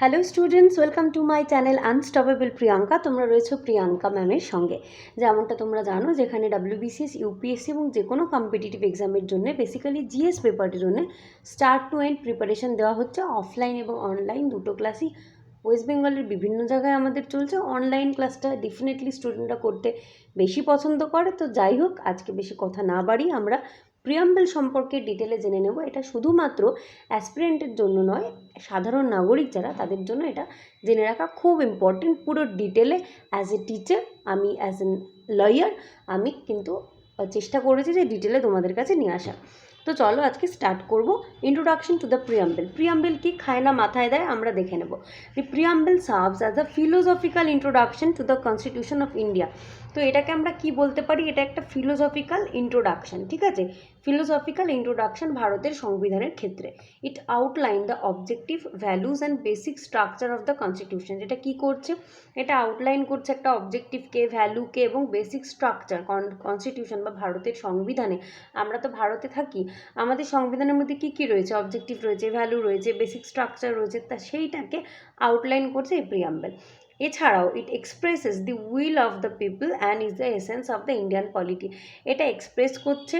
Hello students welcome to my channel unstoppable Priyanka তোমরা রয়েছো প্রিয়াঙ্কা ম্যামের সঙ্গে। যেমনটা তোমরা জানো যেখানে ডাব্লিউবিসিএস ইউপিএসসি এবং যে কোনো কম্পিটিটিভ এক্সামের জন্য বেসিক্যালি জিএস পেপারের জন্য স্টার্ট টু এন্ড প্রিপারেশন দেওয়া হচ্ছে অফলাইন এবং অনলাইন দুটো ক্লাসই ওয়েস্ট বেঙ্গলের বিভিন্ন জায়গায় আমাদের চলছে। অনলাইন ক্লাসটা ডেফিনেটলি স্টুডেন্টরা করতে বেশি পছন্দ করে। তো যাই হোক, আজকে বেশি কথা না বাড়ি আমরা প্রিয়াম্বেল সম্পর্কে ডিটেলে জেনে নেব। এটা শুধুমাত্র অ্যাসপিরেন্টের জন্য নয়, সাধারণ নাগরিক যারা, তাদের জন্য এটা জেনে রাখা খুব ইম্পর্টেন্ট পুরো ডিটেলে অ্যাজ এ টিচার আমি অ্যাজ এ লয়ার আমি কিন্তু চেষ্টা করেছি যে ডিটেলে তোমাদের কাছে নিয়ে আসা। তো চলো আজকে স্টার্ট করব। Introduction to the preamble preamble কি? খায় না মাথায় দেয়, আমরা দেখে নেব। The preamble serves as a philosophical introduction to the constitution of India তো এটাকে আমরা কি বলতে পারি? এটা একটা ফিলোসফিক্যাল ইন্ট্রোডাকশন ঠিক আছে? ফিলোসফিক্যাল ইন্ট্রোডাকশন ভারতের সংবিধানের ক্ষেত্রে। It outline the objective values and basic structure of the constitution যেটা কি করছে? এটা আউটলাইন করছে একটা অবজেক্টিভকে ভ্যালুকে এবং বেসিক স্ট্রাকচার কনস্টিটিউশন বা ভারতের সংবিধানে। আমরা তো ভারতে থাকি। আমাদের সংবিধানের মধ্যে কী কী রয়েছে? অবজেক্টিভ রয়েছে ভ্যালু রয়েছে বেসিক স্ট্রাকচার রয়েছে। তা সেইটাকে আউটলাইন করছে এই প্রিয়াম্বেল এছাড়াও it expresses the will of the people and is the essence of the Indian polity এটা এক্সপ্রেস করছে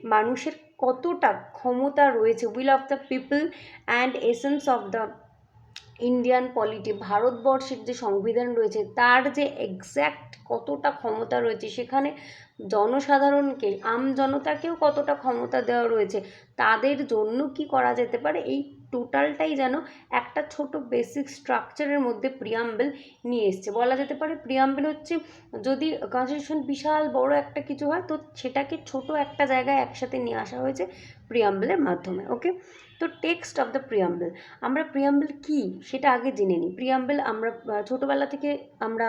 মানুষের কতটা ক্ষমতা রয়েছে will of the people and essence of the Indian polity ভারতবর্ষের যে সংবিধান রয়েছে, তার যে এক্স্যাক্ট কতটা ক্ষমতা রয়েছে, সেখানে জনসাধারণকে, আম জনতাকেও কতটা ক্ষমতা দেওয়া রয়েছে, তাদের জন্য কি করা যেতে পারে? এই টোটালটাই যেন একটা ছোট বেসিক স্ট্রাকচারের মধ্যে প্রিয়াম্বেল নিয়ে এসছে। বলা যেতে পারে প্রিয়াম্বেল হচ্ছে যদি কনস্টিটিউশন বিশাল, বড় একটা কিছু হয়, তো সেটাকে ছোট একটা জায়গায় একসাথে নিয়ে আসা হয়েছে প্রিয়াম্বেলের মাধ্যমে ওকে তো টেক্সট অফ দ্য প্রিয়াম্বেল আমরা প্রিয়াম্বেল কি সেটা আগে জেনে নিই। প্রিয়াম্বেল আমরা ছোটোবেলা থেকে আমরা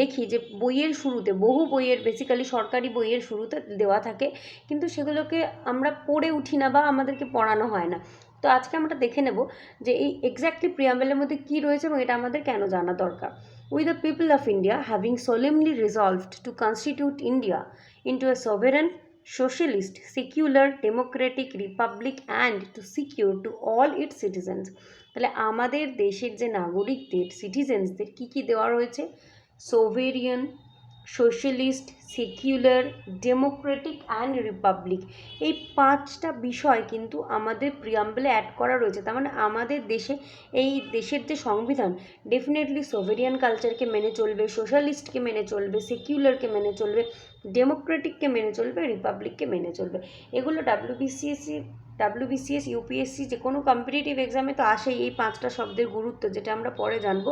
দেখি যে বইয়ের শুরুতে, বহু বইয়ের বেসিক্যালি সরকারি বইয়ের শুরুতে দেওয়া থাকে, কিন্তু সেগুলোকে আমরা পড়ে উঠি না বা আমাদেরকে পড়ানো হয় না। তো আজকে আমরা দেখে নেব যে এই এক্স্যাক্টলি প্রিয়াম্বেলের মধ্যে কী রয়েছে এবং এটা আমাদের কেন জানা দরকার। We the people of India having solemnly resolved to constitute India into a sovereign socialist, secular, democratic republic and to secure to all its citizens তাহলে আমাদের দেশের যে নাগরিকদের সিটিজেন্সদের কী কী দেওয়া রয়েছে? Sovereign socialist secular democratic and republic এই পাঁচটা বিষয় কিন্তু আমাদের প্রিয়াম্বলে অ্যাড করা রয়েছে। তার মানে আমাদের দেশে এই দেশের যে সংবিধান ডেফিনেটলি সোভেরিয়ান কালচারকে মেনে চলবে সোশ্যালিস্টকে মেনে চলবে সেকুলারকে মেনে চলবে ডেমোক্রেটিককে মেনে চলবে রিপাবলিককে মেনে চলবে। এগুলো ডাব্লিউবিসিএসসি ডাব্লিউবিসিএস ইউপিএসসি যে কোনো কম্পিটিটিভ এক্সামে তো আসেই এই পাঁচটা শব্দের গুরুত্ব, যেটা আমরা পরে জানব।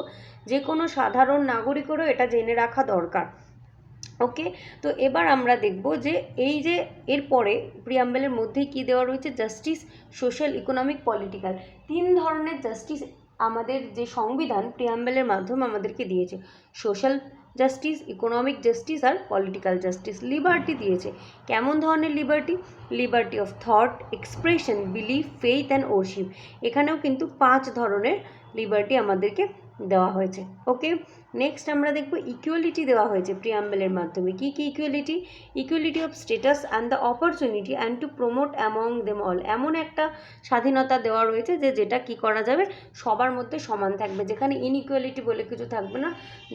যে কোনো সাধারণ নাগরিকেরও এটা জেনে রাখা দরকার। ওকে তো এবার আমরা দেখব যে এই যে এরপরে প্রিয়াম্বেলের মধ্যে কী দেওয়া রয়েছে? জাস্টিস সোশ্যাল ইকোনমিক পলিটিক্যাল তিন ধরনের জাস্টিস আমাদের যে সংবিধান প্রিয়াম্বেলের মাধ্যমে আমাদেরকে দিয়েছে। সোশ্যাল জাস্টিস ইকোনমিক জাস্টিস আর পলিটিক্যাল জাস্টিস লিবার্টি দিয়েছে। কেমন ধরনের liberty liberty of thought expression belief faith and worship এখানেও কিন্তু পাঁচ ধরনের লিবার্টি আমাদেরকে দেওয়া হয়েছে। ওকে নেক্সট আমরা দেখব ইকুয়ালিটি দেওয়া হয়েছে প্রিয়াম্বেলের মাধ্যমে। কী কী equality equality of status and the opportunity and to promote among them all এমন একটা স্বাধীনতা দেওয়া রয়েছে যে যেটা কি করা যাবে? সবার মধ্যে সমান থাকবে। যেখানে ইনইকুয়ালিটি বলে কিছু থাকবে না।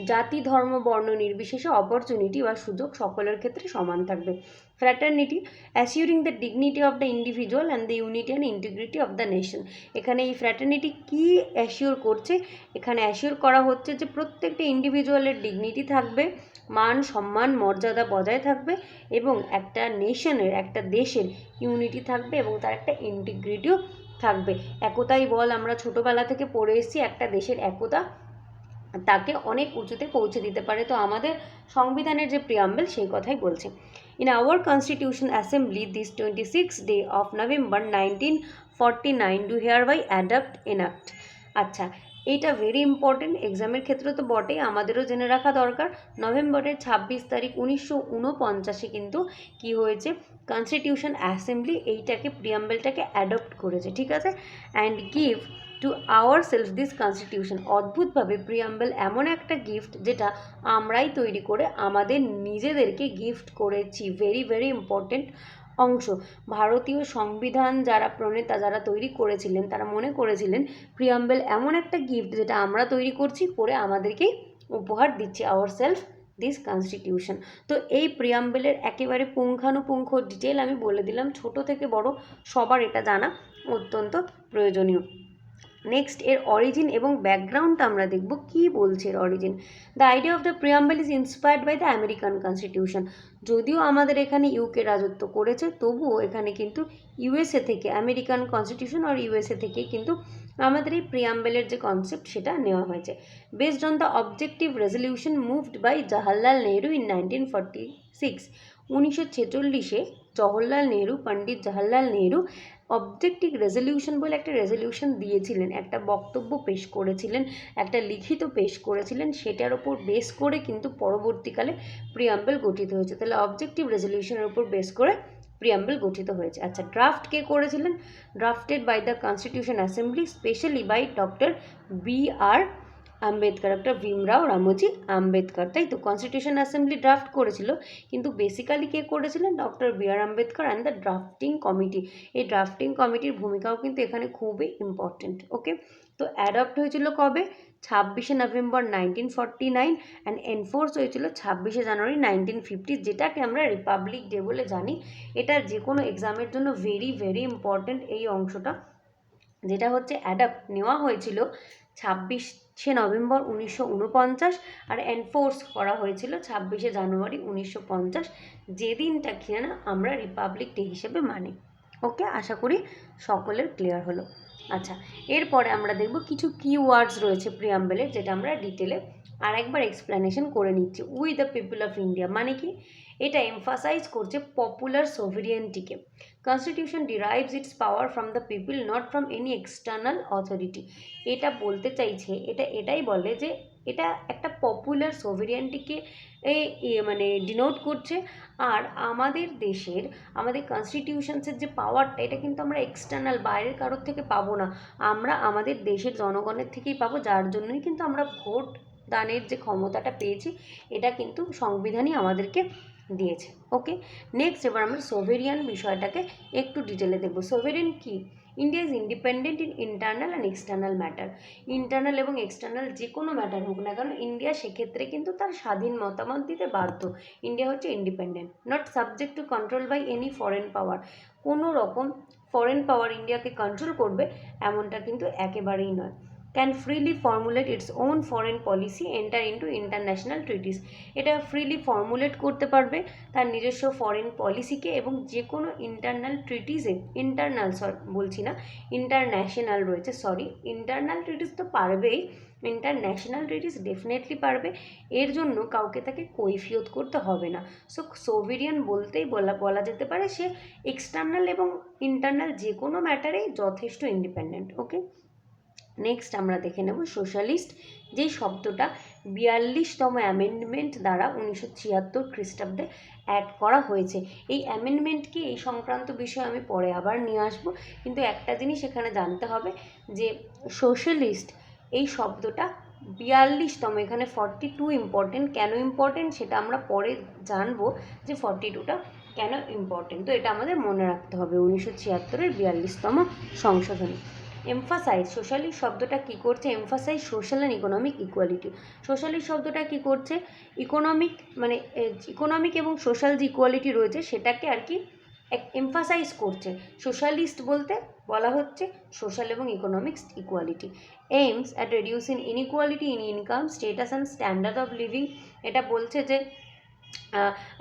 জাতি, ধর্ম, বর্ণ নির্বিশেষে অপরচুনিটি বা সুযোগ সকলের ক্ষেত্রে সমান থাকবে। Fraternity assuring the dignity of the individual and the unity and integrity of the nation এখানে এই ফ্র্যাটার্নিটি কী অ্যাসিওর করছে? এখানে অ্যাসিওর করা হচ্ছে যে প্রত্যেকটা ইন্ডিভিজুয়ালের ডিগনিটি থাকবে, মান, সম্মান, মর্যাদা বজায় থাকবে এবং একটা নেশনের একটা দেশের ইউনিটি থাকবে এবং তার একটা ইন্টিগ্রিটিও থাকবে। একতাই বল, আমরা ছোটোবেলা থেকে পড়ে এসেছি, একটা দেশের একতা তাকে অনেক উঁচুতে পৌঁছে দিতে পারে। তো আমাদের সংবিধানের যে প্রিয়াম্বেল সেই কথাই বলছে। This twenty six day of November nineteen forty nine do hereby adapt enact আচ্ছা এইটা ভেরি ইম্পর্টেন্ট এক্সামের ক্ষেত্রে তো বটেই, আমাদেরও জেনে রাখা দরকার। নভেম্বরের ছাব্বিশ তারিখ উনিশশো কিন্তু কি হয়েছে? কনস্টিটিউশন অ্যাসেম্বলি এইটাকে প্রিয়াম্বেলটাকে অ্যাডপ্ট করেছে, ঠিক আছে? And give to our self this constitution অদ্ভুতভাবে প্রিয়াম্বেল এমন একটা গিফট যেটা আমরাই তৈরি করে আমাদের নিজেদেরকে গিফট করেছি। ভেরি ভেরি ইম্পর্টেন্ট অংশ। ভারতীয় সংবিধান যারা প্রণেতা, যারা তৈরি করেছিলেন, তারা মনে করেছিলেন প্রিয়াম্বেল এমন একটা গিফট যেটা আমরা তৈরি করছি করে আমাদেরকেই উপহার দিচ্ছি আওয়ার সেলফ দিস কনস্টিটিউশন তো এই প্রিয়াম্বেলের একেবারে পুঙ্খানুপুঙ্খ ডিটেল আমি বলে দিলাম। ছোট থেকে বড় সবার এটা জানা অত্যন্ত প্রয়োজনীয়। নেক্সট এর অরিজিন এবং ব্যাকগ্রাউন্ডটা আমরা দেখব কি বলছে এর origin the idea of the preamble is inspired by the American constitution যদিও আমাদের এখানে ইউকে রাজত্ব করেছে, তবুও এখানে কিন্তু ইউএসএ থেকে আমেরিকান কনস্টিটিউশন আর ইউএসএ থেকে কিন্তু আমাদের এই প্রিয়াম্বেলের যে কনসেপ্ট সেটা নেওয়া হয়েছে। Based on the objective resolution moved by Jawaharlal Nehru in nineteen forty six উনিশশো ছেচল্লিশে জওহরলাল নেহরু, পণ্ডিত জওহরলাল নেহরু অবজেক্টিভ রেজলিউশন বলে একটা রেজলিউশন দিয়েছিলেন, একটা বক্তব্য পেশ করেছিলেন, একটা লিখিত পেশ করেছিলেন, সেটার ওপর বেস করে কিন্তু পরবর্তীকালে প্রিয়াম্বেল গঠিত হয়েছে। তাহলে অবজেক্টিভ রেজলিউশনের উপর বেস করে প্রিয়াম্বেল গঠিত হয়েছে। আচ্ছা ড্রাফট কে করেছিলেন? Drafted by the constitution assembly specially by doctor B R Ambedkar doctor Bhimrao Ramoji Ambedkar. তাই তো কনস্টিটিউশন অ্যাসেম্বলি ড্রাফট করেছিল, কিন্তু বেসিক্যালি কে করেছিলেন doctor B R Ambedkar and the drafting committee এই ড্রাফটিং কমিটির ভূমিকাও কিন্তু এখানে খুবই ইম্পর্টেন্ট ওকে তো অ্যাডপ্ট হয়েছিল কবে? ছাব্বিশে November nineteen forty nine and enforce হয়েছিল ছাব্বিশে জানুয়ারি নাইনটিন ফিফটি যেটাকে আমরা রিপাবলিক ডে বলে জানি। এটা যে কোনো এক্সামের জন্য ভেরি ভেরি ইম্পর্টেন্ট এই অংশটা। যেটা হচ্ছে অ্যাডাপ্ট নেওয়া হয়েছিল ছাব্বিশে নভেম্বর উনিশশো উনপঞ্চাশ আর এনফোর্স করা হয়েছিল ছাব্বিশে জানুয়ারি উনিশশো পঞ্চাশ। যে দিনটা কিনা আমরা রিপাবলিক ডে হিসেবে মানি। ওকে আশা করি সকলের ক্লিয়ার হলো। আচ্ছা এরপরে আমরা দেখব কিছু কিওয়ার্ডস রয়েছে প্রিয়াম্বেলের যেটা আমরা ডিটেলে আর একবার এক্সপ্লেনেশন করে নিচ্ছি। We the people of India মানে কি? এটা এমফাসাইজ করছে popular সোভেরিয়ানটিকে constitution derives its power from the people not from any external authority এটা বলতে চাইছে, এটা, এটাই বলে যে এটা একটা পপুলার সোভেরিয়ানটিকে মানে ডিনোট করছে। আর আমাদের দেশের, আমাদের কনস্টিটিউশনসের যে পাওয়ারটা এটা কিন্তু আমরা এক্সটার্নাল বাইরের কারোর থেকে পাবো না। আমরা আমাদের দেশের জনগণের থেকেই পাবো, যার জন্যই কিন্তু আমরা ভোট দানের যে ক্ষমতাটা পেয়েছি, এটা কিন্তু সংবিধানই আমাদেরকে দিয়েছে। ওকে নেক্সট এবার আমরা সোভেরিয়ান বিষয়টাকে একটু ডিটেলে দেখব। সোভেরিয়ান কি? India is independent in internal and external matter internal এবং এক্সটার্নাল যে কোনো ম্যাটার হোক না কারণ ইন্ডিয়া সেক্ষেত্রে কিন্তু তার স্বাধীন মতামত দিতে বাধ্য। ইন্ডিয়া হচ্ছে independent not subject to control by any foreign power কোনো রকম ফরেন পাওয়ার ইন্ডিয়াকে কন্ট্রোল করবে, এমনটা কিন্তু একেবারেই নয়। Can freely formulate its own foreign policy enter into international treaties এটা ফ্রিলি ফর্মুলেট করতে পারবে তার নিজস্ব ফরেন পলিসিকে এবং যে কোনো ইন্টারনাল ট্রিটিসে ইন্টারনাল সরি বলছি না ইন্টারন্যাশনাল রয়েছে সরি ইন্টারনাল ট্রিটিস তো পারবেই ইন্টারন্যাশনাল ট্রিটিস ডেফিনেটলি পারবে, এর জন্য কাউকে তাকে কৈফিয়ত করতে হবে না। সো সোভেরিয়ান বলতেই বলা বলা যেতে পারে সে এক্সটার্নাল এবং ইন্টারনাল যে কোনো ম্যাটারেই যথেষ্ট ইন্ডিপেন্ডেন্ট ওকে নেক্সট আমরা দেখে নেব সোশ্যালিস্ট যেই শব্দটা বিয়াল্লিশতম অ্যামেন্ডমেন্ট দ্বারা উনিশশো ছিয়াত্তর খ্রিস্টাব্দে অ্যাড করা হয়েছে। এই অ্যামেন্ডমেন্টকে এই সংক্রান্ত বিষয়ে আমি পরে আবার নিয়ে আসব। কিন্তু একটা জিনিস এখানে জানতে হবে, যে সোশ্যালিস্ট এই শব্দটা বিয়াল্লিশতম, এখানে ফর্টি টু ইম্পর্টেন্ট কেন ইম্পর্টেন্ট সেটা আমরা পরে জানব যে ফর্টি টুটা কেন ইম্পর্টেন্ট তো এটা আমাদের মনে রাখতে হবে উনিশশো ছিয়াত্তরের বিয়াল্লিশতম সংশোধনী। এমফাসাইজ সোশ্যালিস্ট শব্দটা কী করছে? Emphasize social and economic equality socialist শব্দটা কী করছে? ইকোনমিক মানে ইকোনমিক এবং সোশ্যাল যে ইকুয়ালিটি রয়েছে, সেটাকে আর কি এক এমফাসাইজ করছে। সোশ্যালিস্ট বলতে বলা হচ্ছে সোশ্যাল এবং economics equality aims at reducing inequality in income status and standard of living এটা বলছে যে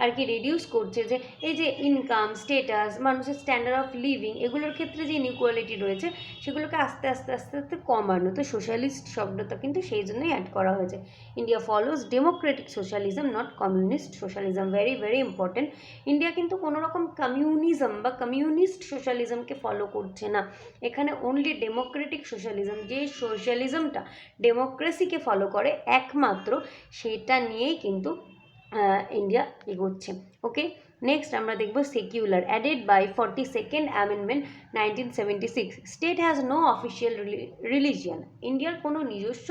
আর কি রিডিউস করছে যে এই যে ইনকাম স্টেটাস মানুষের স্ট্যান্ডার্ড অফ লিভিং এগুলোর ক্ষেত্রে যে ইনইকুয়ালিটি রয়েছে, সেগুলোকে আস্তে আস্তে আস্তে আস্তে কমানো। তো সোশ্যালিস্ট শব্দটা কিন্তু সেই জন্যই অ্যাড করা হয়েছে। India follows democratic socialism not communist socialism very very important India কিন্তু কোনো রকম কমিউনিজম বা কমিউনিস্ট সোশ্যালিজমকে ফলো করছে না। এখানে অনলি ডেমোক্রেটিক সোশ্যালিজম যে সোশ্যালিজমটা ডেমোক্রেসিকে ফলো করে, একমাত্র সেটা নিয়েই কিন্তু ইন্ডিয়া এগোচ্ছে ওকে নেক্সট আমরা দেখব secular added by forty second amendment nineteen seventy six state has no official religion ইন্ডিয়ার কোনো নিজস্ব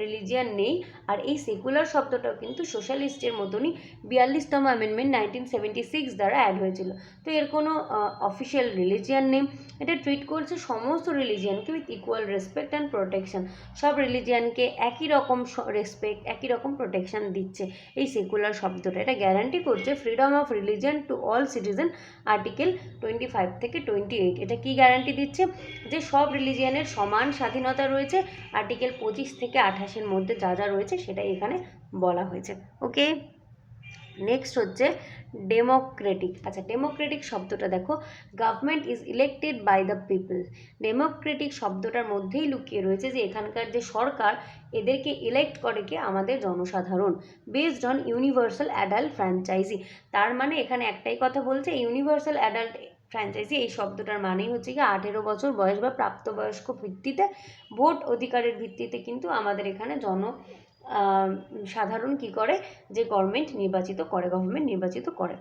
রিলিজিয়ান নেই। আর এই সেকুলার শব্দটাও কিন্তু সোশ্যালিস্টের মতনই বিয়াল্লিশতম অ্যামেন্ডমেন্ট নাইনটিন সেভেন্টি সিক্স দ্বারা অ্যাড হয়েছিল। তো এর কোনো অফিসিয়াল রিলিজিয়ান নেই। এটা ট্রিট করছে সমস্ত রিলিজিয়ানকে with equal respect and protection সব রিলিজিয়ানকে একই রকম রেসপেক্ট একই রকম প্রোটেকশন দিচ্ছে এই সেকুলার শব্দটা। এটা গ্যারান্টি করছে freedom of religion to all citizen article twenty five থেকে টোয়েন্টি এইট এটা কী গ্যারান্টি দিচ্ছে? যে সব রিলিজিয়ানের সমান স্বাধীনতা রয়েছে। আর্টিকেল পঁচিশ থেকে আঠাশের মধ্যে যা যা রয়েছে সেটাই এখানে বলা হয়েছে। ওকে নেক্সট হচ্ছে ডেমোক্রেটিক আচ্ছা ডেমোক্রেটিক শব্দটা দেখো। Government is elected by the people democratic শব্দটার মধ্যেই লুকিয়ে রয়েছে যে এখানকার যে সরকার, এদেরকে ইলেক্ট করে কে? আমাদের জনসাধারণ। Based on universal adult franchise তার মানে এখানে একটাই কথা বলছে ইউনিভার্সাল অ্যাডাল্ট ফ্র্যাঞ্চাইজি এই শব্দটার মানেই হচ্ছে কি আঠেরো বছর বয়স বা প্রাপ্তবয়স্ক ভিত্তিতে ভোট অধিকারের ভিত্তিতে কিন্তু আমাদের এখানে জন সাধারণ কি করে? যে গভর্নমেন্ট নির্বাচিত করে গভর্নমেন্ট নির্বাচিত করে।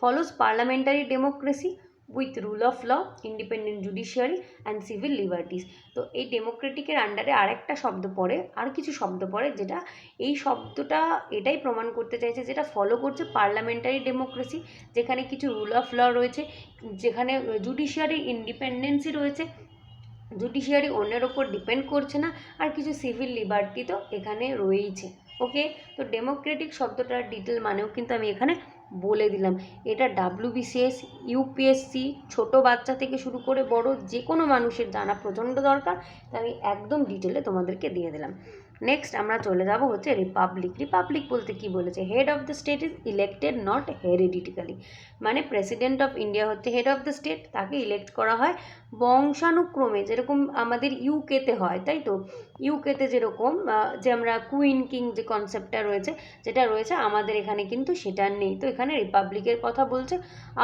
Follows parliamentary democracy with rule of law independent judiciary and civil liberties তো এই ডেমোক্রেটিকের আন্ডারে আরেকটা শব্দ পড়ে, আর কিছু শব্দ পড়ে যেটা এই শব্দটা এটাই প্রমাণ করতে চাইছে যেটা ফলো করছে পার্লামেন্টারি ডেমোক্রেসি যেখানে কিছু রুল অফ ল রয়েছে, যেখানে জুডিশিয়ারি ইন্ডিপেন্ডেন্সি রয়েছে। জুডিশিয়ারি অন্যের ওপর ডিপেন্ড করছে না, আর কিছু সিভিল লিবার্টি তো এখানে রয়েইছে। ওকে তো ডেমোক্রেটিক শব্দটার ডিটেল মানেও কিন্তু আমি এখানে বলে দিলাম। এটা ডাব্লিউবিসিএস ইউপিএসসি ছোট বাচ্চা থেকে শুরু করে বড় যে কোনো মানুষের জানা প্রচণ্ড দরকার। তাই আমি একদম ডিটেলে তোমাদেরকে দিয়ে দিলাম। নেক্সট আমরা চলে যাব হচ্ছে রিপাবলিক রিপাবলিক বলতে কি বলেছে? Head of the state is elected not hereditarily মানে প্রেসিডেন্ট অফ ইন্ডিয়া হচ্ছে হেড অফ দ্য স্টেট তাকে ইলেক্ট করা হয় বংশানুক্রমে, যেরকম আমাদের ইউকেতে হয়, তাই তো? ইউকেতে যেরকম যে আমরা কুইন কিং যে কনসেপ্টটা রয়েছে, যেটা রয়েছে, আমাদের এখানে কিন্তু সেটা নেই। তো এখানে রিপাবলিকের কথা বলছে,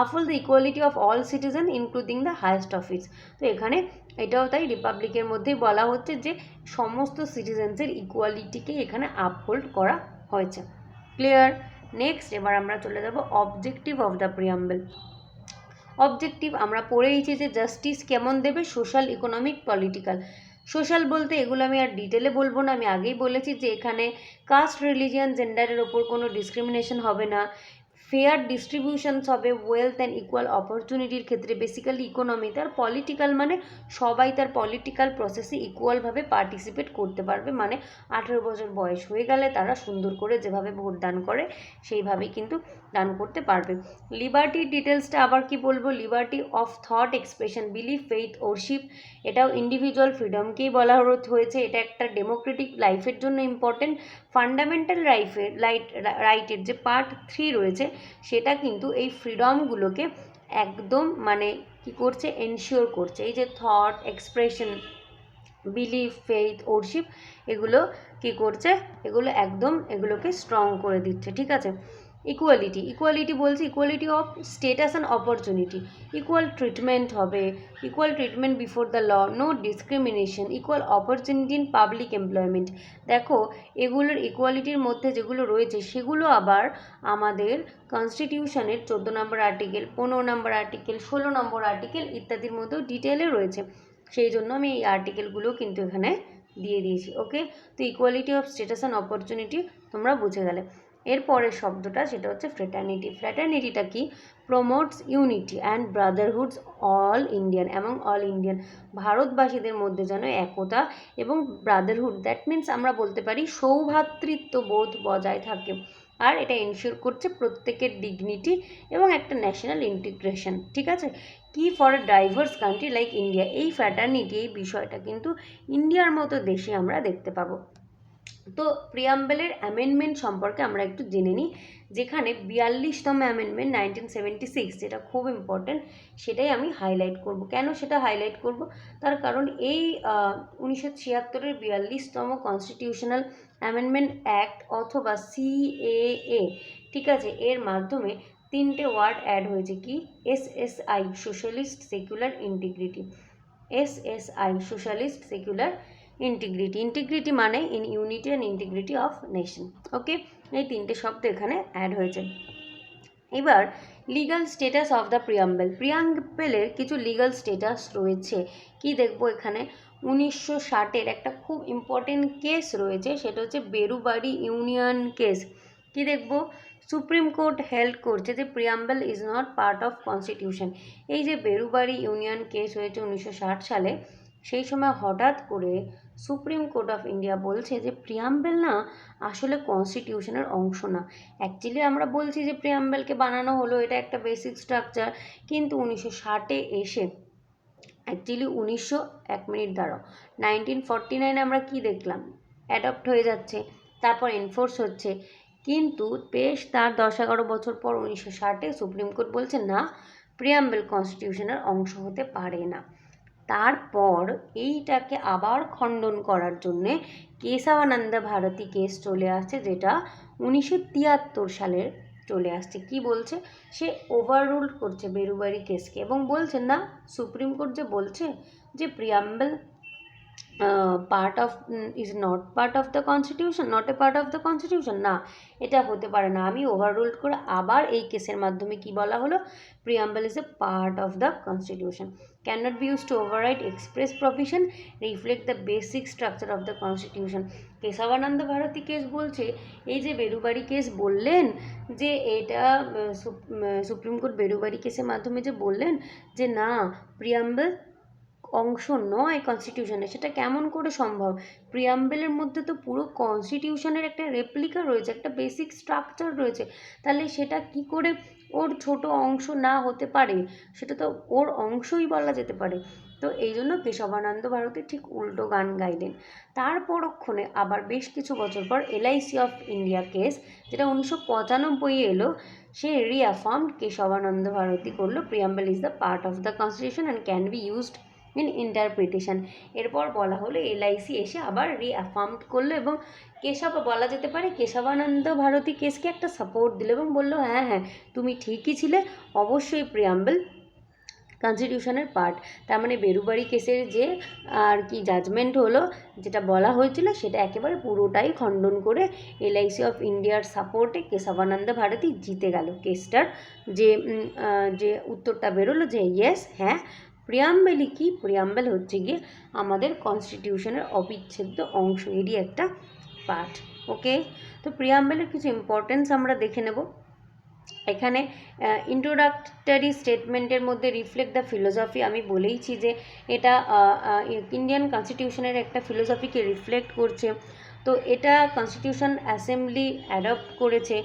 আফুল the equality of all citizen including the highest office তো এখানে এটাও তাই রিপাবলিকের মধ্যেই বলা হচ্ছে যে সমস্ত সিটিজেন্সের ইকুয়ালিটিকে এখানে আপহোল্ড করা হয়েছে। ক্লিয়ার নেক্সট এবার আমরা চলে যাব objective of the preamble objective আমরা পড়েইছি যে জাস্টিস কেমন দেবে? সোশ্যাল ইকোনমিক পলিটিক্যাল সোশ্যাল বলতে এগুলো আমি আর ডিটেলে বলব না। আমি আগেই বলেছি যে এখানে কাস্ট রিলিজিয়ান জেন্ডারের ওপর কোনো ডিসক্রিমিনেশন হবে না। ফেয়ার ডিস্ট্রিবিউশনস হবে ওয়েলথ অ্যান্ড ইকুয়াল অপরচুনিটির ক্ষেত্রে বেসিক্যালি ইকোনমি তার পলিটিক্যাল মানে সবাই তার পলিটিক্যাল প্রসেসে ইকুয়ালভাবে পার্টিসিপেট করতে পারবে। মানে আঠেরো বছর বয়স হয়ে গেলে তারা সুন্দর করে যেভাবে ভোট দান করে, সেইভাবেই কিন্তু দান করতে পারবে। লিবার্টির ডিটেলসটা আবার কি বলব? Liberty of thought expression belief faith worship এটাও ইন্ডিভিজুয়াল ফ্রিডমকেই বলা হয়েছে। এটা একটা ডেমোক্রেটিক লাইফের জন্য ইম্পর্টেন্ট ফান্ডামেন্টাল রাইফের লাইট রাইটের যে পার্ট থ্রি রয়েছে সেটা কিন্তু এই ফ্রিডমগুলোকে একদম মানে কি করছে এনশিওর করছে। এই যে thought expression belief faith worship এগুলো কি করছে, এগুলো একদম এগুলোকে স্ট্রং করে দিচ্ছে, ঠিক আছে? ইকুয়ালিটি ইকুয়ালিটি বলছি equality of status and opportunity equal treatment হবে equal treatment before the law no discrimination equal opportunity in public employment দেখো, এগুলোর ইকুয়ালিটির মধ্যে যেগুলো রয়েছে, সেগুলো আবার আমাদের কনস্টিটিউশনের চোদ্দ নম্বর আর্টিকেল পনেরো নম্বর আর্টিকেল ষোলো নম্বর আর্টিকেল ইত্যাদির মধ্যেও ডিটেলে রয়েছে। সেই জন্য আমি এই আর্টিকেলগুলো কিন্তু এখানে দিয়ে দিয়েছি ওকে তো equality of status and opportunity তোমরা বুঝে গেলে। এরপরের শব্দটা সেটা হচ্ছে ফ্রেটার্নিটি ফ্রেটার্নিটিটা কি? Promotes unity and brotherhoods all Indian এবং অল ইন্ডিয়ান ভারতবাসীদের মধ্যে যেন একতা এবং ব্রাদারহুড দ্যাট মিন্স আমরা বলতে পারি সৌভাতৃত্ব বোধ বজায় থাকে। আর এটা এনশিওর করছে প্রত্যেকের ডিগনিটি এবং একটা ন্যাশনাল ইন্টিগ্রেশন ঠিক আছে? কি for a diverse country like India এই ফ্যাটার্নিটি এই বিষয়টা কিন্তু ইন্ডিয়ার মতো দেশে আমরা দেখতে পাবো। তো প্রিয়াম্বেলের অ্যামেন্ডমেন্ট সম্পর্কে আমরা একটু জেনে নিই, যেখানে বিয়াল্লিশতম অ্যামেন্ডমেন্ট নাইনটিন সেভেন্টি সিক্স যেটা খুব ইম্পর্ট্যান্ট সেটাই আমি হাইলাইট করব। কেন সেটা হাইলাইট করব? তার কারণ এই উনিশশো ছিয়াত্তরের বিয়াল্লিশতম কনস্টিটিউশনাল অ্যামেন্ডমেন্ট অ্যাক্ট অথবা সিএএ ঠিক আছে, এর মাধ্যমে তিনটে ওয়ার্ড অ্যাড হয়েছে কি? S S I socialist secular integrity S S I socialist secular integrity integrity মানে in unity and integrity of nation okay এই তিনটে শব্দ এখানে অ্যাড হয়েছে। এবার legal status of the preamble প্রিয়াম্বেলের কিছু লিগাল স্টেটাস রয়েছে। কি দেখব এখানে? উনিশশো ষাটের একটা খুব ইম্পর্টেন্ট কেস রয়েছে, সেটা হচ্ছে বেরুবাড়ি ইউনিয়ন কেস কি দেখব? সুপ্রিম কোর্ট হেল্ড করছে যে preamble is not part of constitution এই যে বেরুবাড়ি ইউনিয়ন কেস হয়েছে উনিশশো ষাট সালে সেই সময় হঠাৎ করে সুপ্রিম কোর্ট অফ ইন্ডিয়া বলছে যে প্রিয়াম্বেল না আসলে কনস্টিটিউশনের অংশ না। অ্যাকচুয়ালি আমরা বলছি যে প্রিয়াম্বেলকে বানানো হলো, এটা একটা বেসিক স্ট্রাকচার কিন্তু উনিশশো ষাটে এসে অ্যাকচুয়ালি উনিশশো এক মিনিট দাঁড়াও। নাইনটিন ফর্টি নাইনে আমরা কি দেখলাম? অ্যাডপ্ট হয়ে যাচ্ছে, তারপর এনফোর্স হচ্ছে। কিন্তু বেশ তার দশ এগারো বছর পর উনিশশো ষাটে সুপ্রিম কোর্ট বলছে না, প্রিয়াম্বেল কনস্টিটিউশনের অংশ হতে পারে না। তারপর এইটাকে আবার খণ্ডন করার জন্যে কেশবানন্দ ভারতী কেস চলে আসছে, যেটা উনিশশো তিয়াত্তর সালের চলে আসছে। কি বলছে? সে ওভাররুল করছে বেরুবারি কেসকে এবং বলছে, না, সুপ্রিম কোর্ট যে বলছে যে preamble part of is not part of the constitution not a part of the constitution না, এটা হতে পারে না। আমি ওভাররুল করে আবার এই কেসের মাধ্যমে কি বলা হলো? Preamble is a part of the constitution not be use to override express provision reflect the basic structure of the constitution Kesavananda Bharati case বলছে, এই যে বেরুবাড়ি কেস বললেন, যে এটা সুপ্রিম কোর্ট বেরুবাড়ি কেসের মাধ্যমে যে বললেন, যে না প্রিয়াম্বল অংশ নয় কনস্টিটিউশনে সেটা কেমন করে সম্ভব? প্রিয়াম্বেলের মধ্যে তো পুরো কনস্টিটিউশনের একটা রেপ্লিকা রয়েছে, একটা বেসিক স্ট্রাকচার রয়েছে, তাহলে সেটা কি করে ওর ছোট অংশ না হতে পারে, সেটা তো ওর অংশই বলা যেতে পারে। তো এই জন্য কেশবানন্দ ভারতী ঠিক উল্টো গান গাইলেন। তার পরক্ষণে আবার বেশ কিছু বছর পর এলআইসি অফ ইন্ডিয়া কেস, যেটা উনিশশো পঁচানব্বই এলো, সে রিঅ্যাফার্মড কেশবানন্দ ভারতী করল preamble is the part of the constitution and can be used in interpretation এরপর বলা হলো এলআইসি এসে আবার রিঅ্যাফার্মড করল এবং কেশব, বলা যেতে পারে কেশবানন্দ ভারতী কেসকে একটা সাপোর্ট দিল এবং বলল হ্যাঁ হ্যাঁ তুমি ঠিকই ছিলে, অবশ্যই প্রিয়াম্বল কনস্টিটিউশনের পার্ট তার মানে বেরুবাড়ি কেসের যে, আর কি জাজমেন্ট হলো, যেটা বলা হয়েছিল, সেটা একেবারে পুরোটাই খণ্ডন করে এলআইসি অফ ইন্ডিয়ার সাপোর্টে কেশবানন্দ ভারতী জিতে গেল। কেসটার যে যে উত্তরটা বেরোলো যে ইয়েস হ্যাঁ প্রিয়াম্বেলই কি প্রিয়াম্বেল হচ্ছে গিয়ে আমাদের কনস্টিটিউশনের অবিচ্ছেদ্য অংশ, এরই একটা পার্ট ওকে তো প্রিয়াম্বেলের কিছু ইম্পর্টেন্স আমরা দেখে নেব। এখানে ইন্ট্রোডাক্টরি স্টেটমেন্টের মধ্যে রিফ্লেক্ট দ্য ফিলোসফি আমি বলেইছি যে এটা ইন্ডিয়ান কনস্টিটিউশনের একটা ফিলোসফিকে রিফ্লেক্ট করছে। তো এটা কনস্টিটিউশন অ্যাসেম্বলি অ্যাডপ্ট করেছে।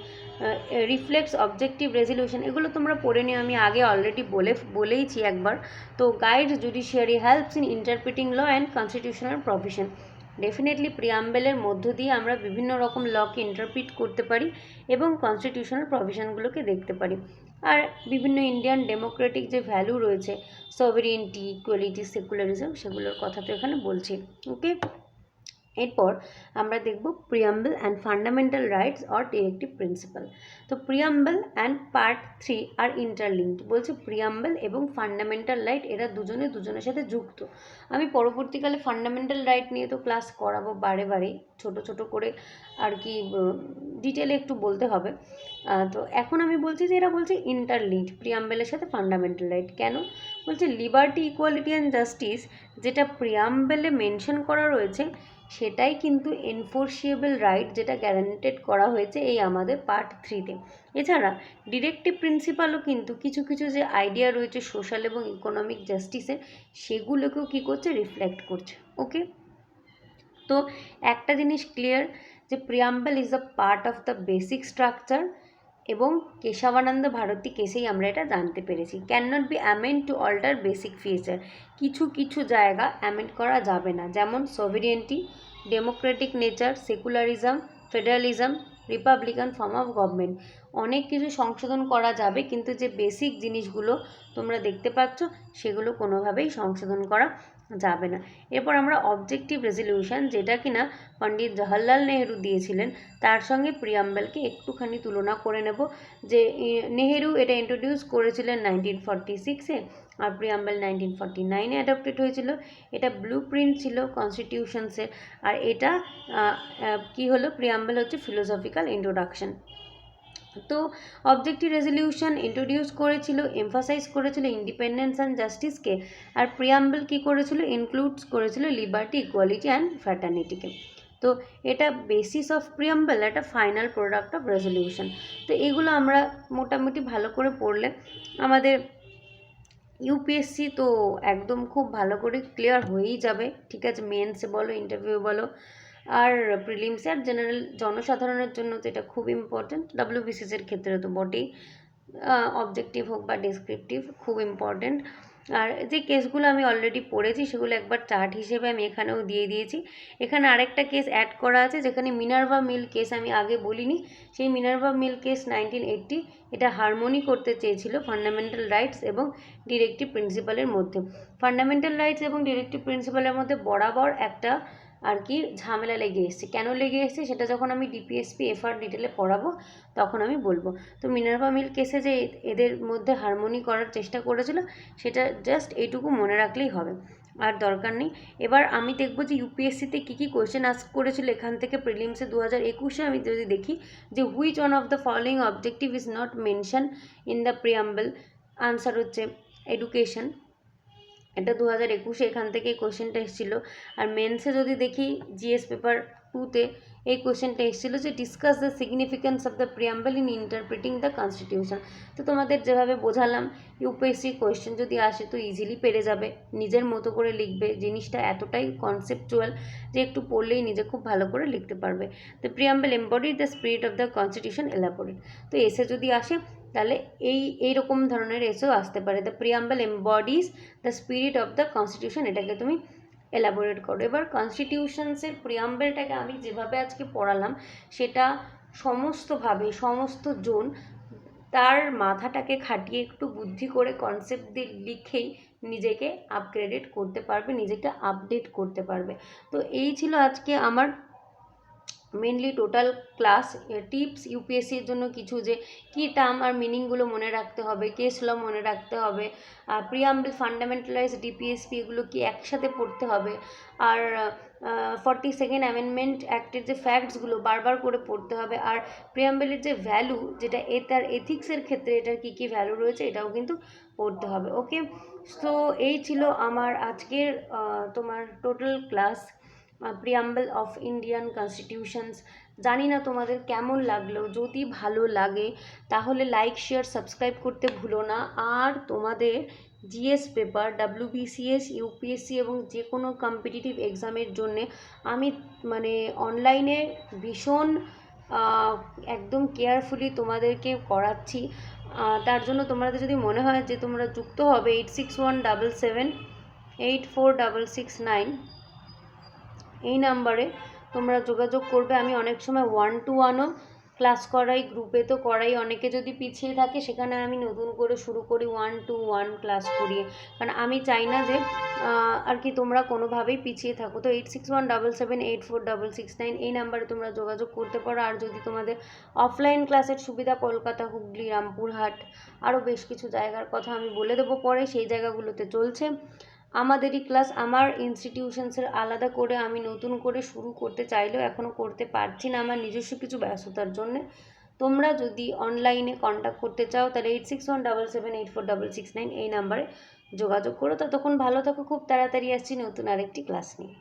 রিফ্লেক্স অবজেক্টিভ রেজলিউশন এগুলো তোমরা পড়ে নিও। আমি আগে অলরেডি বলে, বলেইছি একবার। তো guide judiciary helps in interpreting law and constitutional provision definitely প্রিয়াম্বেলের মধ্য দিয়ে আমরা বিভিন্ন রকম লকে ইন্টারপ্রিট করতে পারি এবং কনস্টিটিউশনাল প্রভিশনগুলোকে দেখতে পারি। আর বিভিন্ন ইন্ডিয়ান ডেমোক্রেটিক যে ভ্যালু রয়েছে সভেরিনটি ইকুয়ালিটি সেকুলারিজম সেগুলোর কথা তো এখানে বলছি। ওকে এরপর আমরা দেখব preamble and fundamental rights or directive principal তো preamble and part three R interlinked বলছে প্রিয়াম্বল এবং ফান্ডামেন্টাল রাইট এরা দুজনে দুজনের সাথে যুক্ত। আমি পরবর্তীকালে ফান্ডামেন্টাল রাইট নিয়ে তো ক্লাস করাবো বারে বারে, ছোট ছোট করে আর কি ডিটেলে একটু বলতে হবে। তো এখন আমি বলছি যে এরা বলছে ইন্টারলিঙ্কড প্রিয়াম্বেলের সাথে ফান্ডামেন্টাল রাইট কেন? বলছে লিবার্টি ইকুয়ালিটি অ্যান্ড জাস্টিস যেটা প্রিয়াম্বেলে মেনশন করা রয়েছে সেটাই কিন্তু এনফোর্সিয়েবল রাইট যেটা গ্যারান্টেড করা হয়েছে এই আমাদের পার্ট থ্রিতে এছাড়া ডিরেক্টিভ প্রিন্সিপালও কিন্তু কিছু কিছু যে আইডিয়া রয়েছে সোশ্যাল এবং ইকোনমিক জাস্টিসের সেগুলোকেও কী করছে? রিফ্লেক্ট করছে। ওকে তো একটা জিনিস ক্লিয়ার যে preamble is a part of the basic structure এবং কেশবানন্দ ভারতী কেসেই আমরা এটা জানতে পেরেছি। Can not be amend to alter basic feature কিছু কিছু জায়গা অ্যামেন্ড করা যাবে না। যেমন sovereignty democratic nature secularism federalism republican form of government অনেক কিছু সংশোধন করা যাবে, কিন্তু যে বেসিক জিনিসগুলো তোমরা দেখতে পাচ্ছ, সেগুলো কোনোভাবেই সংশোধন করা যাবে না। এরপর আমরা অবজেক্টিভ রেজলিউশন যেটা কিনা পণ্ডিত জওহরলাল নেহেরু দিয়েছিলেন, তার সঙ্গে প্রিয়াম্বেলকে একটুখানি তুলনা করে নেব। যে নেহেরু এটা ইন্ট্রোডিউস করেছিলেন নাইনটিন ফর্টি সিক্সে আর প্রিয়াম্বেল নাইনটিন ফর্টি নাইনে অ্যাডপ্টেড হয়েছিল। এটা ব্লু প্রিন্ট ছিল কনস্টিটিউশনসের আর এটা কি হলো? প্রিয়াম্বেল হচ্ছে ফিলোসফিক্যাল ইন্ট্রোডাকশন তো অবজেক্টিভ রেজলিউশন ইন্ট্রোডিউস করেছিল এমফাসাইজ করেছিল ইন্ডিপেন্ডেন্স অ্যান্ড জাস্টিসকে আর প্রিয়াম্বল কী করেছিল? ইনক্লুডস করেছিল লিবার্টি ইকুয়ালিটি অ্যান্ড ফ্র্যাটার্নিটিকে তো এটা বেসিস অফ প্রিয়াম্বল একটা ফাইনাল প্রোডাক্ট অফ রেজলিউশন তো এগুলো আমরা মোটামুটি ভালো করে পড়লে আমাদের ইউপিএসসি তো একদম খুব ভালো করে ক্লিয়ার হয়েই যাবে। ঠিক আছে মেন্সে বলো ইন্টারভিউ বলো আর প্রিলিমসে আর জেনারেল জনসাধারণের জন্য তো এটা খুব ইম্পর্ট্যান্ট ডাব্লিউবিসিএসের ক্ষেত্রে তো বটেই। অবজেক্টিভ হোক বা ডেসক্রিপটিভ খুব ইম্পর্ট্যান্ট আর যে কেসগুলো আমি অলরেডি পড়েছি, সেগুলো একবার চার্ট হিসেবে আমি এখানেও দিয়ে দিয়েছি। এখানে আরেকটা কেস অ্যাড করা আছে, যেখানে মিনার্ভা মিল কেস আমি আগে বলিনি। সেই Minerva mill case nineteen eighty এটা হারমোনি করতে চেয়েছিল ফান্ডামেন্টাল রাইটস এবং ডিরেক্টিভ প্রিন্সিপালের মধ্যে। ফান্ডামেন্টাল রাইটস এবং ডিরেক্টিভ প্রিন্সিপালের মধ্যে বরাবর একটা আর কি ঝামেলা লেগে এসছে। কেন লেগে এসছে সেটা যখন আমি ডিপিএসপি এফআর ডিটেলে পড়াবো, তখন আমি বলব। তো মিনার্ভা মিল কেসে যে এদের মধ্যে হারমোনি করার চেষ্টা করেছিল, সেটা জাস্ট এইটুকু মনে রাখলেই হবে। আর দরকার নেই। এবার আমি দেখব যে ইউপিএসসিতে কী কী কোয়েশ্চেন আস্ক করেছিল এখান থেকে প্রিলিমসে দু হাজার একুশে। আমি যদি দেখি যে which one of the following objective is not mention in the preamble answer হচ্ছে এডুকেশন এটা দু হাজার একুশে এখান থেকে এই কোশ্চেনটা এসেছিল। আর মেন্সে যদি দেখি জিএস পেপার টুতে এই কোশ্চেনটা এসেছিল যে discuss the significance of the preamble in interpreting the constitution তো তোমাদের যেভাবে বোঝালাম ইউপিএসসি কোয়েশ্চেন যদি আসে তো ইজিলি পেরে যাবে। নিজের মতো করে লিখবে, জিনিসটা এতটাই কনসেপচুয়াল যে, একটু পড়লেই নিজে খুব ভালো করে লিখতে পারবে। তো preamble embody the spirit of the constitution elaborate তো এসে যদি আসে তাহলে এই এইরকম ধরনের এসেও আসতে পারে। The preamble embodies the spirit of the constitution এটাকে তুমি এলাবোরেট করো। এবার কনস্টিটিউশনসের প্রিয়াম্বেলটাকে আমি যেভাবে আজকে পড়ালাম, সেটা সমস্তভাবে, সমস্ত জন তার মাথাটাকে খাটিয়ে একটু বুদ্ধি করে কনসেপ্ট দিয়ে লিখেই নিজেকে আপগ্রেডেড করতে পারবে, নিজেকে আপডেট করতে পারবে। তো এই ছিল আজকে আমার মেনলি টোটাল ক্লাস টিপস ইউপিএসসির জন্য কিছু যে কী টার্ম আর মিনিংগুলো মনে রাখতে হবে কেস ল মনে রাখতে হবে, আর প্রিয়াম্বল ফান্ডামেন্টালাইজ ডিপিএসপি এগুলো কি একসাথে পড়তে হবে, আর ফর্টি সেকেন্ড অ্যামেন্ডমেন্ট অ্যাক্টের যে ফ্যাক্টসগুলো বারবার করে পড়তে হবে, আর প্রিয়াম্বলের যে ভ্যালু যেটা এ তার এথিক্সের ক্ষেত্রে এটার কী কী ভ্যালু রয়েছে এটাও কিন্তু পড়তে হবে ওকে সো এই ছিল আমার আজকের তোমার total class preamble of Indian constitutions জানি না তোমাদের কেমন লাগল, যদি ভালো লাগে, তাহলে লাইক শেয়ার সাবস্ক্রাইব করতে ভুলো না। আর তোমাদের জিএস পেপার ডাব্লিউবিসিএস ইউপিএসসি এবং যে কোনো কম্পিটিটিভ এক্সামের জন্যে আমি মানে অনলাইনে ভীষণ একদম কেয়ারফুলি তোমাদেরকে করাচ্ছি। তার জন্য তোমাদের যদি মনে হয় যে তোমরা যুক্ত হবে eight six one double seven eight four double six nine এই নাম্বারে তোমরা যোগাযোগ করবে। আমি অনেক সময় ওয়ান টু ওয়ানও ক্লাস করাই গ্রুপে তো করাই। অনেকে যদি পিছিয়ে থাকে, সেখানে আমি নতুন করে শুরু করি ওয়ান টু ওয়ান ক্লাস করিয়ে। কারণ আমি চাই না যে আর কি তোমরা কোনোভাবেই পিছিয়ে থাকো। তো eight six one double seven eight four double six nine এই নাম্বারে তোমরা যোগাযোগ করতে পারো। আর যদি তোমাদের অফলাইন ক্লাসের সুবিধা, কলকাতা, হুগলি, রামপুরহাট, আরও বেশ কিছু জায়গার কথা আমি বলে দেবো পরে। সেই জায়গাগুলোতে চলছে। আমাদেরই ক্লাস আমার ইনস্টিটিউশনসের আলাদা করে আমি নতুন করে শুরু করতে চাইলেও এখনও করতে পারছি না আমার নিজস্ব কিছু ব্যস্ততার জন্যে। তোমরা যদি অনলাইনে কন্ট্যাক্ট করতে চাও, তাহলে eight six one double seven eight four double six nine এই নাম্বারে যোগাযোগ করো। ততক্ষণ ভালো থাকো, খুব তাড়াতাড়ি আসছি নতুন আরেকটি ক্লাস নিয়ে।